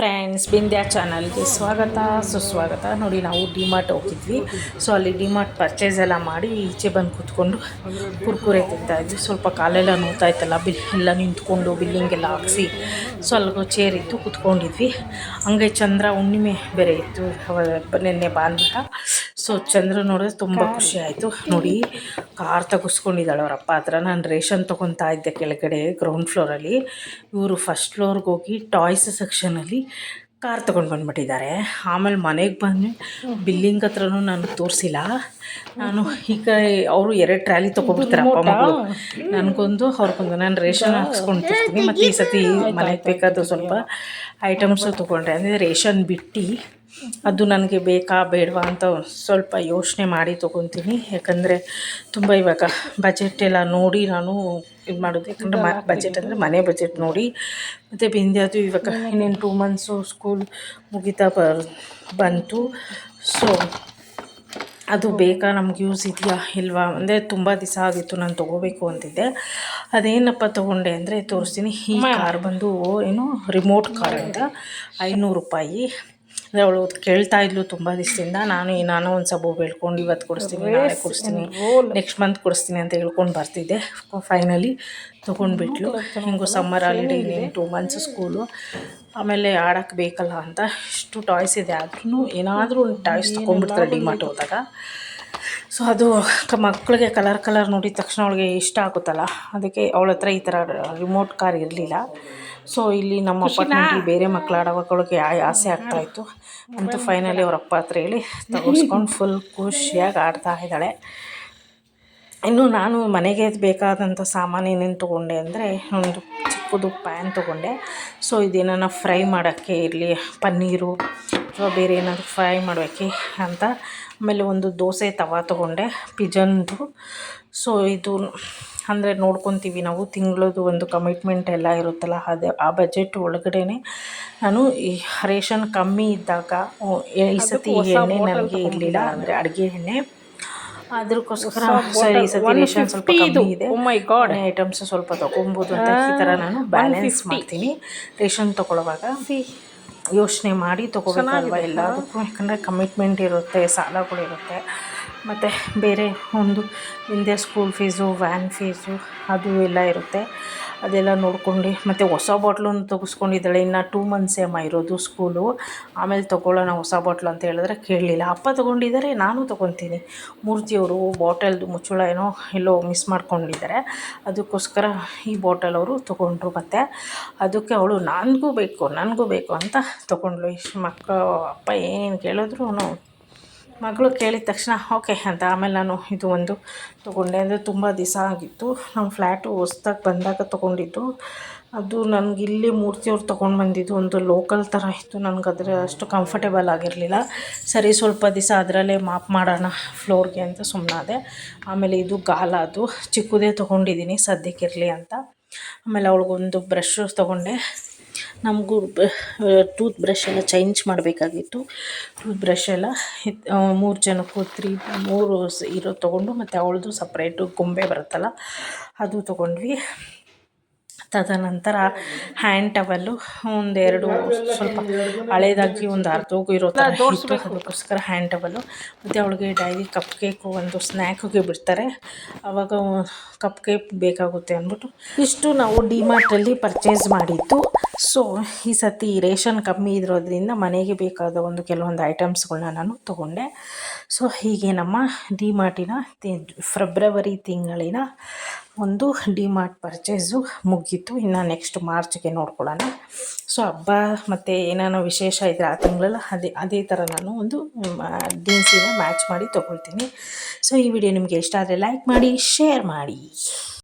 Friends Bindya ಚಾನಲ್ಗೆ ಸ್ವಾಗತ, ಸುಸ್ವಾಗತ. ನೋಡಿ, ನಾವು ಡಿಮಾರ್ಟ್ ಹೋಗಿದ್ವಿ. ಸೊ ಅಲ್ಲಿ ಡಿಮಾರ್ಟ್ ಪರ್ಚೇಸ್ ಎಲ್ಲ ಮಾಡಿ ಈಚೆ ಬಂದು ಕೂತ್ಕೊಂಡು ಕುರ್ಕುರೆ ತಿಂತಾ ಇದ್ವಿ. ಸ್ವಲ್ಪ ಕಾಲೆಲ್ಲ ನೋಡ್ತಾ ಇತ್ತಲ್ಲ, ಬಿಲ್ ಎಲ್ಲ ನಿಂತ್ಕೊಂಡು ಬಿಲ್ಲಿಂಗ್ ಎಲ್ಲ ಹಾಕ್ಸಿ ಸೊ ಅಲ್ಲಿಗೂ ಚೇರ್ ಇತ್ತು, ಕೂತ್ಕೊಂಡಿದ್ವಿ. ಹಂಗೆ ಚಂದ್ರ ಹುಣ್ಣಿಮೆ ಬೇರೆ ಇತ್ತು ನೆನ್ನೆ ಭಾನುವಾರ ಸೊ ಚಂದ್ರ ನೋಡಿದ್ರೆ ತುಂಬ ಖುಷಿ ಆಯಿತು. ನೋಡಿ ಕಾರ್ ತೆಗೆಸ್ಕೊಂಡಿದ್ದಾಳೆ ಅವರಪ್ಪ ಹತ್ರ. ನಾನು ರೇಷನ್ ತೊಗೊತಾ ಇದ್ದೆ ಕೆಳಗಡೆ ಗ್ರೌಂಡ್ ಫ್ಲೋರಲ್ಲಿ ಇವರು ಫಸ್ಟ್ ಫ್ಲೋರ್ಗೆ ಹೋಗಿ ಟಾಯ್ಸ್ ಸೆಕ್ಷನಲ್ಲಿ ಕಾರ್ ತೊಗೊಂಡು ಬಂದುಬಿಟ್ಟಿದ್ದಾರೆ. ಆಮೇಲೆ ಮನೆಗೆ ಬಂದು ಬಿಲ್ಲಿಂಗ್ ಹತ್ರನೂ ನಾನು ತೋರಿಸಿಲ್ಲ. ನಾನು ಈಗ ಅವರು ಎರಡು ಟ್ರಾಲಿ ತೊಗೊಬಿಡ್ತಾರೆ ಅಪ್ಪ ಮಗಳು. ನನಗೊಂದು ಅವ್ರಿಗೊಂದು. ನಾನು ರೇಷನ್ ಹಾಕ್ಸ್ಕೊಂಡಿರ್ತೀನಿ ಮತ್ತು ಈ ಸತಿ ಮನೆಗೆ ಬೇಕಾದ ಸ್ವಲ್ಪ ಐಟಮ್ಸು ತೊಗೊಂಡ್ರೆ ಅಂದರೆ ರೇಷನ್ ಬಿಟ್ಟು ಅದು ನನಗೆ ಬೇಕಾ ಬೇಡವಾ ಅಂತ ಸ್ವಲ್ಪ ಯೋಚನೆ ಮಾಡಿ ತೊಗೊತೀನಿ ಯಾಕಂದರೆ ತುಂಬ ಇವಾಗ ಬಜೆಟ್ ಎಲ್ಲ ನೋಡಿ ನಾನು ಇದು ಮಾಡೋದು. ಯಾಕಂದರೆ ಮ ಬಜೆಟ್ ಅಂದರೆ ಮನೆ ಬಜೆಟ್ ನೋಡಿ. ಮತ್ತು ಬಿಂದ್ಯಾದು ಇವಾಗ ಇನ್ನೇನು ಟೂ ಮಂತ್ಸು ಸ್ಕೂಲ್ ಮುಗಿತಾ ಬರ್ ಬಂತು. ಸೊ ಅದು ಬೇಕಾ? ನಮ್ಗೆ ಯೂಸ್ ಇದೆಯಾ ಇಲ್ವಾ? ಅಂದರೆ ತುಂಬ ದಿವಸ ಆಗಿತ್ತು ನಾನು ತೊಗೋಬೇಕು ಅಂತಿದ್ದೆ. ಅದೇನಪ್ಪ ತೊಗೊಂಡೆ ಅಂದರೆ ತೋರಿಸ್ತೀನಿ. ಈ ಕಾರ್ ಬಂದು ಏನು ರಿಮೋಟ್ ಕಾರ್ ಅಂತ. ಐನೂರು ರೂಪಾಯಿ. ಅವಳು ಕೇಳ್ತಾ ಇದ್ಲು ತುಂಬ ದಿವಸದಿಂದ. ನಾನು ನಾನು ಒಂದು ಸಬು ಬೆಳ್ಕೊಂಡು ಇವತ್ತು ಕೊಡಿಸ್ತೀನಿ ನಾಳೆ ಕೊಡಿಸ್ತೀನಿ ನೆಕ್ಸ್ಟ್ ಮಂತ್ ಕೊಡಿಸ್ತೀನಿ ಅಂತ ಹೇಳ್ಕೊಂಡು ಬರ್ತಿದ್ದೆ. ಫೈನಲಿ ತೊಗೊಂಡ್ಬಿಟ್ಲು. ಹಿಂಗು ಸಮ್ಮರ್ ಹಾಲಿಡೇ ಇನ್ನೇನು ಟೂ ಮಂತ್ಸ್ ಸ್ಕೂಲು ಆಮೇಲೆ ಆಡೋಕ್ಕೆ ಬೇಕಲ್ಲ ಅಂತ ಇಷ್ಟು ಟಾಯ್ಸ್ ಇದೆ. ಆದ್ರೂ ಏನಾದರೂ ಒಂದು ಟಾಯ್ಸ್ ತೊಗೊಂಡ್ಬಿಡ್ತಾರೆ ಡಿಮಾರ್ಟ್ ಹೋದಾಗ. ಸೊ ಅದು ಕ ಮಕ್ಕಳಿಗೆ ಕಲರ್ ಕಲರ್ ನೋಡಿದ ತಕ್ಷಣ ಅವಳಿಗೆ ಇಷ್ಟ ಆಗುತ್ತಲ್ಲ. ಅದಕ್ಕೆ ಅವಳ ಹತ್ರ ಈ ಥರ ರಿಮೋಟ್ ಕಾರ್ ಇರಲಿಲ್ಲ. ಸೊ ಇಲ್ಲಿ ನಮ್ಮ ಅಪಾರ್ಟ್ಮೆಂಟಲ್ಲಿ ಬೇರೆ ಮಕ್ಕಳು ಆಡೋಗಳಿಗೆ ಆಸೆ ಆಗ್ತಾಯಿತ್ತು ಅಂತ ಫೈನಲಿ ಅವ್ರ ಅಪ್ಪ ಹತ್ರ ಹೇಳಿ ತಗೋಸ್ಕೊಂಡು ಫುಲ್ ಖುಷಿಯಾಗಿ ಆಡ್ತಾ ಇದ್ದಾಳೆ. ಇನ್ನು ನಾನು ಮನೆಗೆ ಬೇಕಾದಂಥ ಸಾಮಾನು ಏನೇನು ತೊಗೊಂಡೆ ಅಂದರೆ ಒಂದು ಚಿಕ್ಕದು ಪ್ಯಾನ್ ತೊಗೊಂಡೆ. ಸೊ ಇದೇನ ಫ್ರೈ ಮಾಡೋಕ್ಕೆ ಇರಲಿ ಪನ್ನೀರು ಅಥವಾ ಬೇರೆ ಏನಾದರೂ ಫ್ರೈ ಮಾಡಬೇಕೆ ಅಂತ. ಆಮೇಲೆ ಒಂದು ದೋಸೆ ತವ ತೊಗೊಂಡೆ ಪಿಜನ್ದು ಸೊ ಇದು ಅಂದರೆ ನೋಡ್ಕೊತೀವಿ ನಾವು ತಿಂಗಳದು ಒಂದು ಕಮಿಟ್ಮೆಂಟ್ ಎಲ್ಲ ಇರುತ್ತಲ್ಲ ಅದು ಆ ಬಜೆಟ್ ಒಳಗಡೆ ನಾನು ಈ ರೇಷನ್ ಕಮ್ಮಿ ಇದ್ದಾಗ ಈ ಸತಿ ಎಣ್ಣೆ ನನಗೆ ಇರಲಿಲ್ಲ ಅಂದರೆ ಅಡುಗೆ ಎಣ್ಣೆ. ಅದಕ್ಕೋಸ್ಕರ ಸರಿ ಸತಿ ರೇಷನ್ ಸ್ವಲ್ಪ ಕಮ್ಮಿ ಇದೆ. ಮೈ ಗಾಡ್ ಐಟಮ್ಸ್ ಸ್ವಲ್ಪ ತೊಗೊಬೋದು ಅಂತ ಈ ಥರ ನಾನು ಬ್ಯಾಲೆನ್ಸ್ ಮಾಡ್ತೀನಿ. ರೇಷನ್ ತೊಗೊಳ್ಳುವಾಗ. ಯೋಚನೆ ಮಾಡಿ ತೊಗೋಬೇಕಲ್ವ ಎಲ್ಲದಕ್ಕೂ? ಯಾಕಂದರೆ ಕಮಿಟ್ಮೆಂಟ್ ಇರುತ್ತೆ ಸಾಲಗಳಿರುತ್ತೆ ಮತ್ತು ಬೇರೆ ಒಂದು ಹಿಂದೆ ಸ್ಕೂಲ್ ಫೀಸು ವ್ಯಾನ್ ಫೀಸು ಅದು ಎಲ್ಲ ಇರುತ್ತೆ. ಅದೆಲ್ಲ ನೋಡ್ಕೊಂಡು ಮತ್ತು ಹೊಸ ಬಾಟ್ಲನ್ನು ತೆಗೆಸ್ಕೊಂಡಿದ್ದಾಳೆ. ಇನ್ನು ಟೂ ಮಂತ್ಸ್ ಅಮ್ಮ ಇರೋದು ಸ್ಕೂಲು ಆಮೇಲೆ ತೊಗೊಳ್ಳೋಣ ಹೊಸ ಬಾಟ್ಲು ಅಂತ ಹೇಳಿದ್ರೆ ಕೇಳಲಿಲ್ಲ. ಅಪ್ಪ ತೊಗೊಂಡಿದ್ದಾರೆ, ನಾನು ತೊಗೊತೀನಿ. ಮೂರ್ತಿಯವರು ಬಾಟಲ್ದು ಮುಚ್ಚಳ ಏನೋ ಎಲ್ಲೋ ಮಿಸ್ ಮಾಡ್ಕೊಂಡಿದ್ದಾರೆ. ಅದಕ್ಕೋಸ್ಕರ ಈ ಬಾಟಲ್ ಅವರು ತೊಗೊಂಡ್ರು ಮತ್ತು ಅದಕ್ಕೆ ಅವಳು, ನನಗೂ ಬೇಕು ನನಗೂ ಬೇಕು ಅಂತ ತೊಗೊಂಡ್ಳು. ಇಷ್ಟು ಮಕ್ಕಳು ಅಪ್ಪ ಏನು ಕೇಳಿದ್ರು ಮಗಳು ಕೇಳಿದ ತಕ್ಷಣ, ಓಕೆ ಅಂತ. ಆಮೇಲೆ ನಾನು ಇದು ಒಂದು ತೊಗೊಂಡೆ. ಅಂದರೆ ತುಂಬ ದಿವಸ ಆಗಿತ್ತು. ನಮ್ಮ ಫ್ಲ್ಯಾಟು ಹೊಸ್ದಾಗಿ ಬಂದಾಗ ತೊಗೊಂಡಿದ್ದು. ಅದು ನನಗೆ ಇಲ್ಲಿ ಮೂರ್ತಿಯವ್ರು ತೊಗೊಂಡು ಬಂದಿದ್ದು. ಒಂದು ಲೋಕಲ್ ಥರ ಇತ್ತು. ನನಗೆ ಅದರ ಅಷ್ಟು ಕಂಫರ್ಟೇಬಲ್ ಆಗಿರಲಿಲ್ಲ. ಸರಿ, ಸ್ವಲ್ಪ ದಿವಸ ಅದರಲ್ಲೇ ಮಾಪ್ ಮಾಡೋಣ ಫ್ಲೋರ್ಗೆ ಅಂತ ಸುಮ್ಮನಾದೆ ಆಮೇಲೆ ಇದು ಗಾಲ ಅದು. ಚಿಕ್ಕದೇ ತೊಗೊಂಡಿದ್ದೀನಿ ಸದ್ಯಕ್ಕಿರಲಿ ಅಂತ. ಆಮೇಲೆ ಅವಳಿಗೊಂದು ಬ್ರಷ್ ತೊಗೊಂಡೆ. ನಮಗೂ ಟೂತ್ ಬ್ರಷ್ ಎಲ್ಲ ಚೇಂಜ್ ಮಾಡಬೇಕಾಗಿತ್ತು. ಟೂತ್ ಬ್ರಷ್ ಎಲ್ಲ ಮೂರು ಜನಕ್ಕೂ ತ್ರೀ ಮೂರು ಇರೋ ತೊಗೊಂಡು ಮತ್ತು ಅವಳದು ಸಪ್ರೇಟು ಗೊಂಬೆ ಬರುತ್ತಲ್ಲ, ಅದು ತೊಗೊಂಡ್ವಿ. ತದನಂತರ ಹ್ಯಾಂಡ್ ಟವಲ್ಲು ಒಂದೆರಡು ಸ್ವಲ್ಪ ಹಳೇದಾಗಿ ಒಂದು ಅರ್ಧೋಗು ಇರೋ ಥರ ಇತ್ತು ಅದಕ್ಕೋಸ್ಕರ ಹ್ಯಾಂಡ್ ಟವಲ್ಲು ಮತ್ತು ಅವಳಿಗೆ ಡೈಲಿ ಕಪ್ ಕೇಕು ಒಂದು ಸ್ನ್ಯಾಕಿಗೆ ಬಿಡ್ತಾರೆ. ಆವಾಗ ಕಪ್ ಕೇಕ್ ಬೇಕಾಗುತ್ತೆ ಅಂದ್ಬಿಟ್ಟು ಇಷ್ಟು ನಾವು ಡಿಮಾರ್ಟಲ್ಲಿ ಪರ್ಚೇಸ್ ಮಾಡಿದ್ದು. ಸೊ ಈ ಸತಿ ರೇಷನ್ ಕಮ್ಮಿ ಇರೋದ್ರಿಂದ ಮನೆಗೆ ಬೇಕಾದ ಒಂದು ಕೆಲವೊಂದು ಐಟಮ್ಸ್ಗಳನ್ನ ನಾನು ತೊಗೊಂಡೆ. ಸೊ ಹೀಗೆ ನಮ್ಮ ಡಿಮಾರ್ಟಿನ ಫೆಬ್ರವರಿ ತಿಂಗಳಿನ ಒಂದು ಡಿಮಾರ್ಟ್ ಪರ್ಚೇಸು ಮುಗೀತು. ಇನ್ನು ನೆಕ್ಸ್ಟ್ ಮಾರ್ಚ್ಗೆ ನೋಡ್ಕೊಳ್ಳೋಣ. ಸೊ, ಹಬ್ಬ ಮತ್ತು ಏನಾನ ವಿಶೇಷ ಇದ್ದರೆ ಆ ತಿಂಗಳಲ್ಲ ಅದೇ ಅದೇ ಥರ ನಾನು ಒಂದು ಡೀನ್ಸಿನ ಮ್ಯಾಚ್ ಮಾಡಿ ತೊಗೊಳ್ತೀನಿ. ಸೊ, ಈ ವಿಡಿಯೋ ನಿಮಗೆ ಇಷ್ಟ ಆದರೆ ಲೈಕ್ ಮಾಡಿ ಶೇರ್ ಮಾಡಿ.